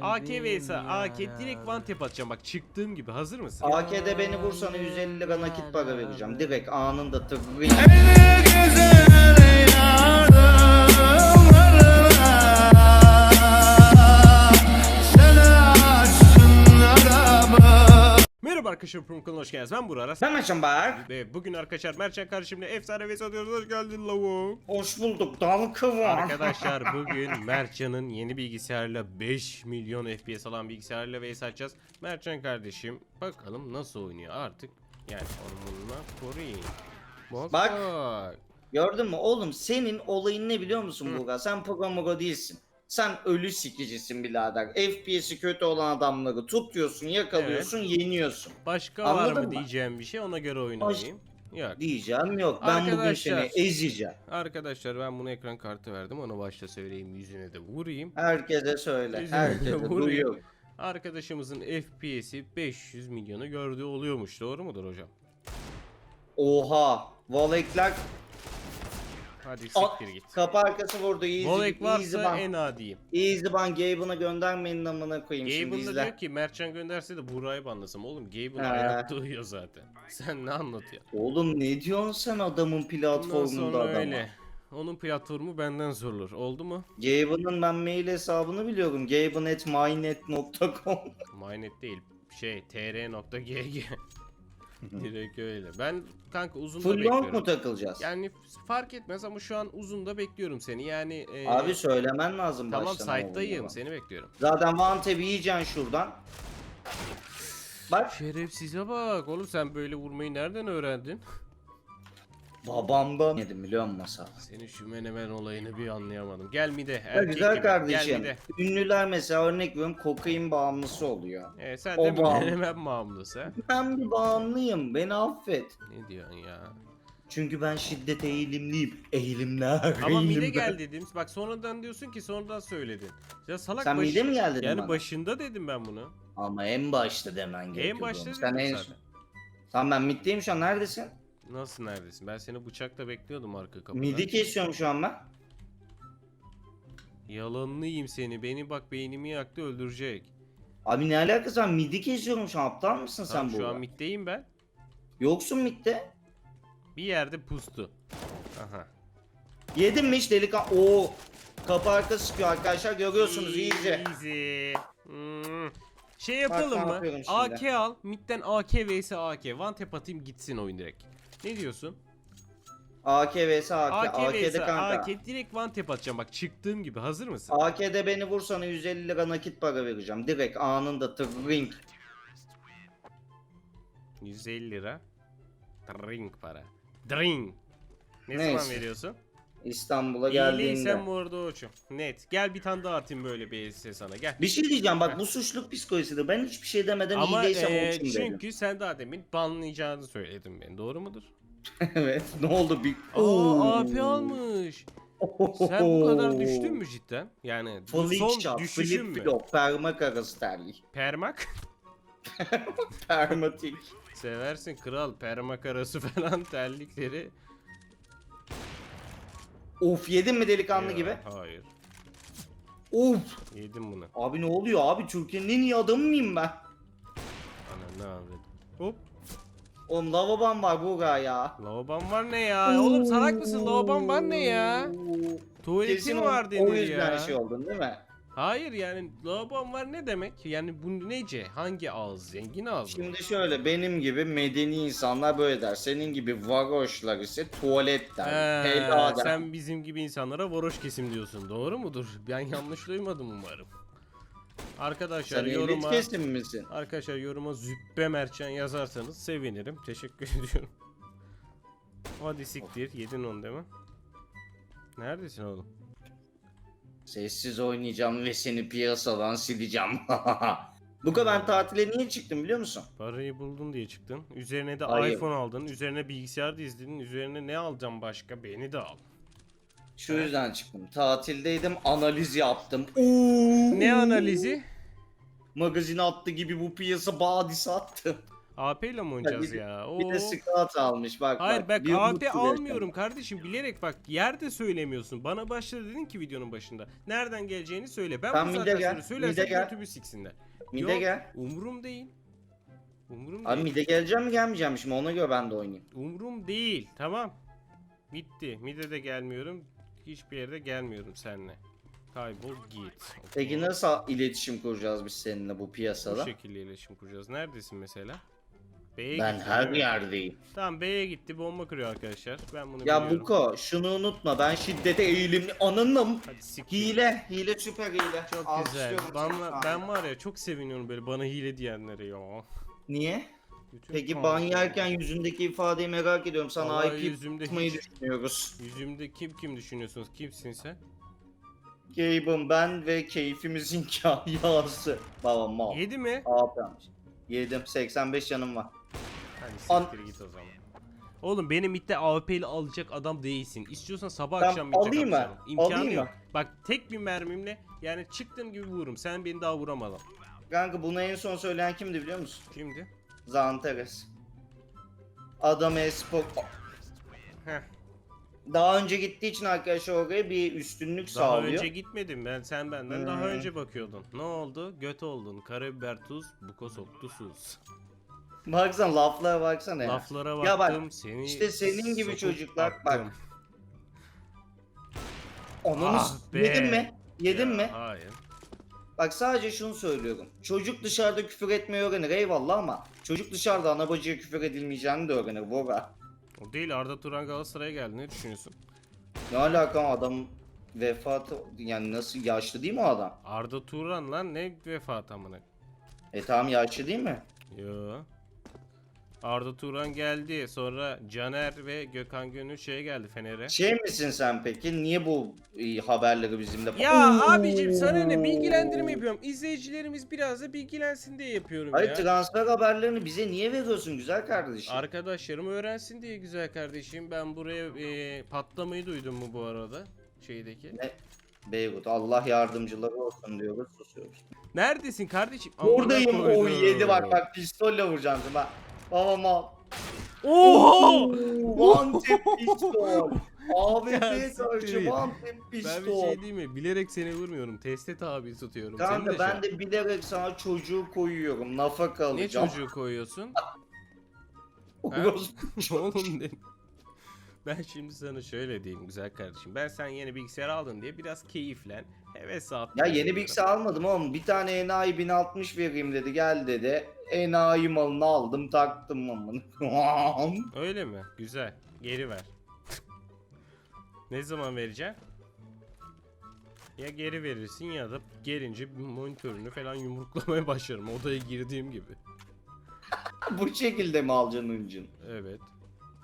AK vs AK direkt one tap atacağım bak çıktığım gibi hazır mısın? AK'de beni vursana 150 lira nakit para vereceğim. Direkt anında tıklayın. Arkadaşlar kanalına hoş geldiniz ben Burak Aras. Ben Bak. Ve bugün arkadaşlar Mertcan kardeşimle efsane vs atıyoruz hoş geldin lavuk. Hoş bulduk. Dalkı var. Arkadaşlar bugün Mertcan'ın yeni bilgisayarla 5 milyon FPS alan bilgisayarla vs atacağız. Mertcan kardeşim bakalım nasıl oynuyor artık. Yani onunla koruyayım. Bak Bak. Gördün mü oğlum senin olayın ne biliyor musun Burak? Sen programmero değilsin. Sen ölü sikicisin birader. FPS'i kötü olan adamları tutuyorsun, yakalıyorsun, yeniyorsun. Başka var Anladın mı mı? diyeceğim bir şey ona göre oynayayım. Yok. Diyeceğim yok. Ben bugün Arkadaşlar. seni ezeceğim. Arkadaşlar ben bunu ekran kartı verdim. Onu başta söyleyeyim yüzüne de vurayım. Herkese söyle. Yüzüne Herkese vurayım. duyuyor. Arkadaşımızın FPS'i 500 milyonu gördüğü oluyormuş. Doğru mudur hocam? Oha. Volekler Hadi siktir git. kapı arkası vurdu. Easy, Volek easy varsa ban. en adiyim. Easy ban Gabe'ını göndermeyin amına koyayım şimdi Gabe'ın da izle. diyor ki Mertcan gönderse de Buray'ı banlasam. Oğlum Gabe'ın He. ayakta uyuyor zaten. Sen ne anlatıyorsun? Oğlum ne diyorsun sen adamın Ondan platformunda sonra adama? öyle. Onun platformu benden sorulur. Oldu mu? Gabe'ın ben mail hesabını biliyorum. gaben@mynet.com Mynet değil. Şey tr.gg. Direkt öyle. Ben kanka uzun da Full long bekliyorum. mu takılacağız? Yani fark etmez ama şu an uzun da bekliyorum seni. Yani e, Abi söylemen lazım tamam baştan site'dayım. Seni bekliyorum. Zaten one tab yiyeceksin şuradan. Bak Şerefsize bak. Oğlum sen böyle vurmayı nereden öğrendin? Babamdan yedim biliyor musun Masal? Senin şu menemen olayını bir anlayamadım. Gel mide. Ya Erkek güzel gibi. Gel kardeşim. mide. Ünlüler mesela örnek veriyorum kokain bağımlısı oluyor. Ee, sen O de bağım. menemen bağımlısı ha? Ben bir bağımlıyım. Beni affet. Ne diyorsun ya? Çünkü ben şiddet eğilimliyim. Eğilimler. Ama mide eğilimler. gel dedim. Bak sonradan diyorsun ki sonradan söyledin. Ya salak Sen mide mi gel dedin Yani bana? başında dedim ben bunu. Ama en başta demen gerekiyordu. En başta onu. Sen dedim en... zaten. Tamam ben middeyim şu an. Neredesin? Nasıl neredesin? Ben seni bıçakla bekliyordum arka kapıda. Midi kesiyorum şu an ben. Yalanını yiyeyim seni. Beni bak beynimi yaktı öldürecek. Abi ne alakası var? Midi kesiyorum şu an. Aptal mısın Tamam, sen şu bu? an middeyim ben. Yoksun midde. Bir yerde pustu. Aha. Yedin mi hiç delikan? Oo. Kapı arka sıkıyor arkadaşlar. Görüyorsunuz iyice. Easy. Hmm. Şey Bak, yapalım ne mı? yapıyorum şimdi? AK al. Midden AK vs AK. One tap atayım gitsin oyun direkt. Ne diyorsun? AK vs AK. AK AK'de kanka. AK direkt one tap atacağım bak çıktığım gibi hazır mısın? AK'de beni vursana 150 lira nakit para vereceğim. Direkt anında tıklayın. 150 lira. Drink para. Drink. Ne Neyse. zaman veriyorsun? İstanbul'a İyiliysen geldiğinde. arada oçum. Net. Gel bir tane daha atayım böyle bir elbise sana gel. Bir şey diyeceğim bak bu suçluk psikolojisidir. Ben hiçbir şey demeden Ama iyi değilsem eee, olsun dedim. çünkü sen daha demin banlayacağını söyledin beni. Doğru mudur? evet ne oldu bir... Aa AP almış. Sen bu kadar düştün mü cidden? Yani bu Flick son shot, düşüşün flip mü? flop, permak arası terlik. Permak? Permatik. Seversin kral permak arası falan terlikleri. Of yedin mi delikanlı Ya, gibi? Hayır. Of. Yedim bunu. Abi ne oluyor abi Türkiye'nin en iyi adamı mıyım ben? Ana ne abi? Hop. Oğlum lavaban var Buğra ya. Lavaban var ne ya? Oğlum salak mısın? Lavaban var ne ya? Tuvaletin Kesin o, var o denir yüzden ya. şey oldun değil mi? Hayır yani lavabon var ne demek? Yani bu nece? Hangi ağız? Zengin ağız mı? Şimdi şöyle benim gibi medeni insanlar böyle der. Senin gibi varoşlar ise tuvalet der. He, Helal der. sen bizim gibi insanlara varoş kesim diyorsun. Doğru mudur? Ben yanlış duymadım umarım. Arkadaşlar Sen elit yoruma kesim misin? Arkadaşlar yoruma züppe merçen yazarsanız sevinirim. Teşekkür ediyorum. Hadi siktir. Yedin onu değil mi? Neredesin oğlum? Sessiz oynayacağım ve seni piyasadan sileceğim. Buka ben tatile niye çıktım biliyor musun? Parayı buldun diye çıktın. Üzerine de Hayır. iPhone aldın. Üzerine bilgisayar dizdiğin. Üzerine ne alacağım başka? Beni de al. Şu yüzden çıktım. Tatildeydim, analiz yaptım. Ne analizi? Magazin attı gibi bu piyasa badisi attı. AP ile mi oynayacağız bir- ya? Bir de scout almış bak Hayır bak. bir AP almıyorum kardeşim bilerek bak yerde söylemiyorsun. Bana başta dedin ki videonun başında. Nereden geleceğini söyle. Ben Tamam, bu saatten gel, sonra söylersem götümü siksinler. Mide Yok, gel. Umurum değil. Umurum Abi değil. mide geleceğim mi gelmeyeceğim şimdi ona göre ben de oynayayım. Umurum değil. Tamam. Bitti. Mide de gelmiyorum. Hiçbir yerde gelmiyorum seninle. Kaybol git. Peki nasıl iletişim kuracağız biz seninle bu Bu piyasada? şekilde iletişim kuracağız. Neredesin mesela? B'ye Ben gitti, her mi? yerdeyim. Tamam B'ye gitti. Bomba kırıyor arkadaşlar. Ben bunu Ya biliyorum. Buko şunu unutma ben şiddete eğilimli anınla mı? Hadi siktir. Hile, hile süper hile. Çok güzel. Alkışlıyorum Ben, seni şu anda. ben var ya çok seviniyorum böyle bana hile diyenlere ya. Niye? Bütün Peki ban yerken yüzündeki ifadeyi merak ediyorum. Sana Vallahi IP yüzümde tutmayı hiç- düşünüyoruz. Yüzümde kim kim düşünüyorsunuz? Kimsin sen? Gabe'ım ben ve keyfimizin kahyası. Baba mal. Yedi mi? Aferin. Yedim. 85 canım var. An- siktir git o zaman. Oğlum benim midde AWP'li alacak adam değilsin. İstiyorsan sabah Tamam, akşam midde alayım mı? kapışalım. İmkanı Alayım yok. mı? Bak tek bir mermimle yani çıktığım gibi vururum. Sen beni daha vuramadın. Kanka bunu en son söyleyen kimdi biliyor musun? Şimdi. Zanteres. Adam espor. Heh. Daha önce gittiği için arkadaşlar oraya bir üstünlük Daha sağlıyor. önce gitmedim ben. Sen benden daha Hmm. önce bakıyordun. Ne oldu? Göt oldun. Karabiber tuz, buko soktu sus. Baksana laflara baksana ya. Laflara baktım Ya bak, seni işte senin gibi çocuklar, bak. attım. Onu Ah yedin mi? Yedin Ya, mi? Hayır. Bak sadece şunu söylüyorum. Çocuk dışarıda küfür etmeyi öğrenir eyvallah ama çocuk dışarıda ana bacıya küfür edilmeyeceğini de öğrenir Bora. O değil Arda Turan Galatasaray'a geldi. Ne düşünüyorsun? Ne alaka adam vefatı yani nasıl yaşlı değil mi o adam? Arda Turan lan ne vefat amına. E tamam yaşlı değil mi? Yo. Arda Turan geldi. Sonra Caner ve Gökhan Gönül şeye geldi Fener'e. Şey misin sen peki? Niye bu e, haberleri bizimle Ya abicim sana ne bilgilendirme yapıyorum. İzleyicilerimiz biraz da bilgilensin diye yapıyorum Hayır ya. transfer haberlerini bize niye veriyorsun güzel kardeşim? Arkadaşlarım öğrensin diye güzel kardeşim. Ben buraya e, patlamayı duydum mu bu arada? Şeydeki. Ne? Beyrut Allah yardımcıları olsun diyoruz susuyoruz. Neredesin kardeşim? Amına Buradayım o koydum. yedi bak bak pistolle vuracağım şimdi bak. Babam al. Oho! One tap pistol. AWP karşı one tap Ben bir pistol. şey diyeyim mi? Bilerek seni vurmuyorum. Teste tabi tutuyorum. Kanka de ben an- de bilerek sana çocuğu koyuyorum. Nafaka Ne alacağım. çocuğu koyuyorsun? Oğlum ne? Ben şimdi sana şöyle diyeyim güzel kardeşim. Ben sen yeni bilgisayar aldın diye biraz keyiflen. Heves at. Ya yeni bilgisayar almadım oğlum. Bir tane enayi 1060 vereyim dedi. Gel dedi. Enayi malını aldım taktım amına. Öyle mi? Güzel. Geri ver. ne zaman vereceğim? Ya geri verirsin ya da gelince monitörünü falan yumruklamaya başlarım odaya girdiğim gibi. Bu şekilde mi alacaksın hıncın? Evet.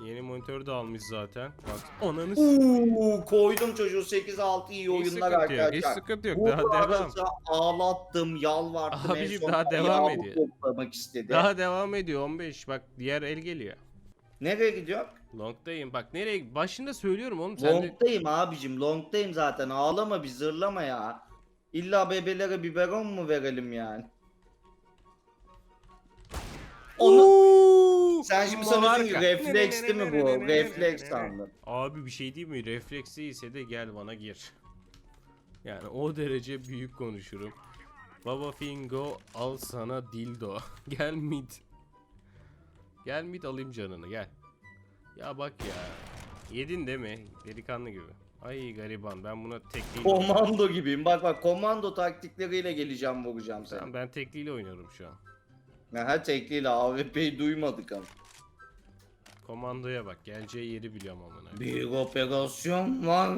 Yeni monitör de almış zaten. Bak ananı Uuu koydum çocuğu 8-6 iyi oyunlar sıkıntı yok. Hiç arkadaşlar. sıkıntı yok. Bu Daha devam. ağlattım, yalvarttım. en Abicim, son daha devam ediyor. toplamak istedi. Daha devam ediyor 15. Bak diğer el geliyor. Nereye gidiyor? Long'dayım. Bak nereye? Başında söylüyorum oğlum. Sen de... Long'dayım abicim, long'dayım zaten. Ağlama bir zırlama ya. İlla bebelere biberon mu verelim yani? Onu... Sen şimdi sanıyorsun ki refleks değil mi bu? Refleks sandım. Abi bir şey değil mi? Refleks değilse de gel bana gir. Yani o derece büyük konuşurum. Baba Fingo al sana dildo. gel mid. Gel mid alayım canını gel. Ya bak ya. Yedin değil mi? Delikanlı gibi. Ay gariban ben buna tekliyle Komando gibiyim. Bak bak komando taktikleriyle geleceğim vuracağım seni. Tamam, ben tekliyle oynuyorum şu an. Ha tekliyle AWP'yi duymadık ama. Komandoya bak geleceği yeri biliyorum amına. Bir operasyon var.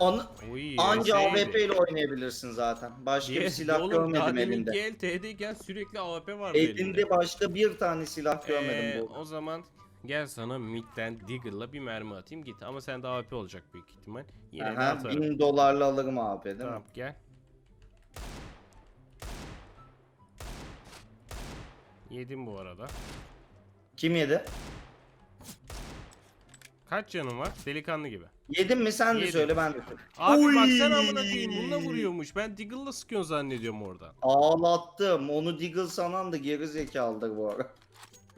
Onu, Oy, anca enseydi. AWP ile oynayabilirsin zaten. Başka bir Yes, silah oğlum, daha görmedim deminki elinde. el TD'yken sürekli AWP var Elinde başka bir tane silah görmedim Ee, bu. o zaman gel sana midden Diggle'la bir mermi atayım git. Ama sende AWP olacak büyük ihtimal. Yine de Aha, atarım. bin dolarla alırım AWP değil Tamam mi? gel. Yedim bu arada. Kim yedi? Kaç canın var? Delikanlı gibi. Yedin mi sen de Yedim. söyle ben de söyleyeyim. Abi Oy! baksana amına koyayım bununla vuruyormuş. Ben Diggle'la sıkıyorsun zannediyorum oradan. Ağlattım. Onu Diggle sanan da geri zekalıdır bu ara.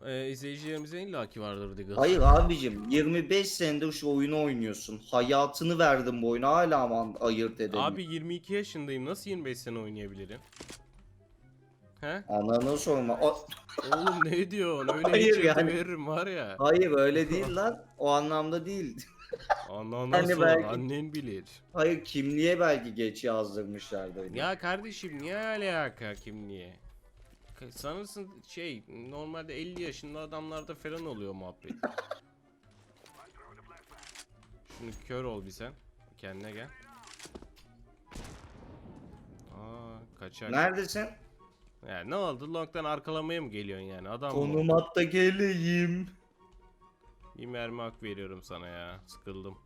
Ee, izleyicilerimize illaki vardır Diggle. Hayır abicim 25 senedir şu oyunu oynuyorsun. Hayatını verdin bu oyuna hala aman ayırt edelim. Abi 22 yaşındayım. Nasıl 25 sene oynayabilirim? He? Ananı sorma. O- Oğlum ne diyorsun? Öyle Hayır hiç yani. veririm var ya. Hayır öyle değil lan. O anlamda değil. Anana Hani sor, belki- annen bilir. Hayır kimliğe belki geç yazdırmışlardı öyle. Ya kardeşim niye alaka kimliğe? Sanırsın şey normalde 50 yaşında adamlarda falan oluyor muhabbet. Şunu kör ol bir sen. Kendine gel. Aa kaçak. Neredesin? Ya ne oldu? Long'dan arkalamaya mı geliyorsun yani? Adam mı? Konum hatta geleyim. Bir mermi hak veriyorum sana ya. Sıkıldım.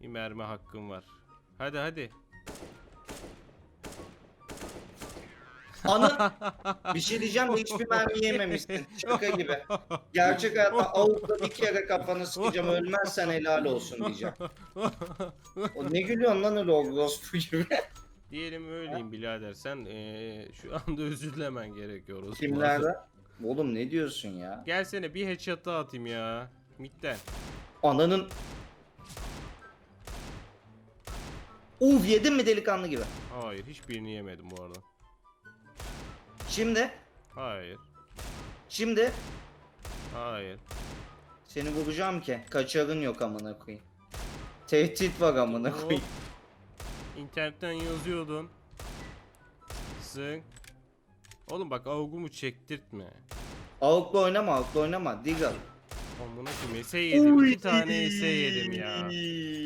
Bir mermi hakkım var. Hadi hadi. Ana bir şey diyeceğim de hiçbir mermi yememişsin. Şaka gibi. Gerçek hayatta avukla bir kere kafanı sıkacağım ölmezsen helal olsun diyeceğim. O ne gülüyorsun lan öyle orospu gibi. Diyelim öyleyim birader. Sen eee, şu anda özür dilemen gerekiyor. Osman. Kimlerden? Oğlum ne diyorsun ya? Gelsene bir headshot daha atayım ya. Midden. Ananın... Uf yedin mi delikanlı gibi? Hayır hiçbirini yemedim bu arada. Şimdi, Hayır. şimdi Hayır. seni vuracağım ki kaçarın yok amına koyayım. Tehdit var amına koyayım. İnternetten yazıyordun. Sık. Oğlum bak avugumu çektirtme. Avukla oynama, avukla oynama. Diggle. Amına koyayım ese yedim. iki tane ese yedim ya.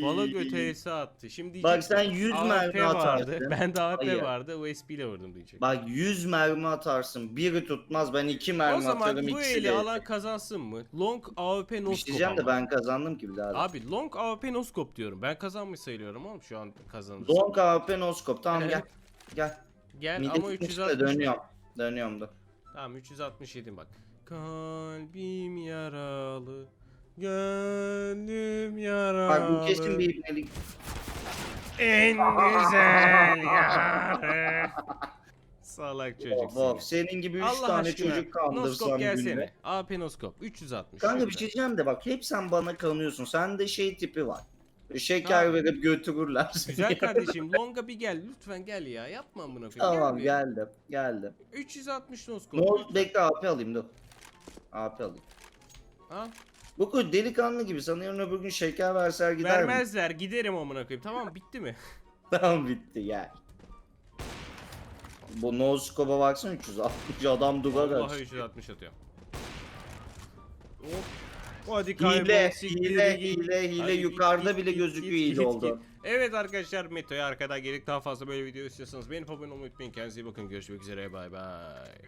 Bala göte ese attı. Şimdi diyecek Bak sen ki, 100 AWP mermi vardı. atarsın. Ben de AWP Hayır. vardı. USB ile vurdum diyecek. Bak 100 mermi atarsın. Biri tutmaz. Ben 2 mermi o zaman atarım. bu ikisi eli de. alan kazansın mı? Long AWP Bir şey diyeceğim de ama. ben kazandım ki birader. Abi long AWP no scope diyorum. Ben kazanmış sayılıyorum oğlum şu an kazanırsam. Donk AWP noskop. Tamam gel. Gel. Gel Midi ama tutmuş 360. da dönüyorum. Dönüyorum da. Tamam 367 bak. Kalbim yaralı. Gönlüm yaralı. Bak bu kesin bir ibnelik. En güzel yarı. Salak çocuk seni. Senin gibi 3 Allah tane aşkına çocuk noskop kandırsam gelsene. günde. AP noskop 360. Kanka bir şey diyeceğim de bak hep sen bana kanıyorsun. Sende şey tipi var. Şeker Ha. verip götürürler seni. Güzel kardeşim longa bir gel lütfen gel ya yapma amına koyayım. Tamam Gel geldim. Geldim. bir. 360 noskop. Oldu? Bekle AP alayım dur. AP alayım. Ha? Bu kız delikanlı gibi sana yarın öbür gün şeker verseler gider mi? Vermezler giderim amına koyayım. Tamam bitti mi? Tamam bitti gel. Bu no scope'a baksana 360 adam duvar Vallahi aç. 360 atıyorum. Hop. Hadi Hile, kaybol, siktir hile, git. hile, hile Hadi git, yukarıda git, bile git, gözüküyor git, hile git, oldu. git. Evet arkadaşlar Meto'ya arkadan gelip daha fazla böyle video istiyorsanız beni abone olmayı unutmayın. Kendinize iyi bakın. Görüşmek üzere. Bay bay.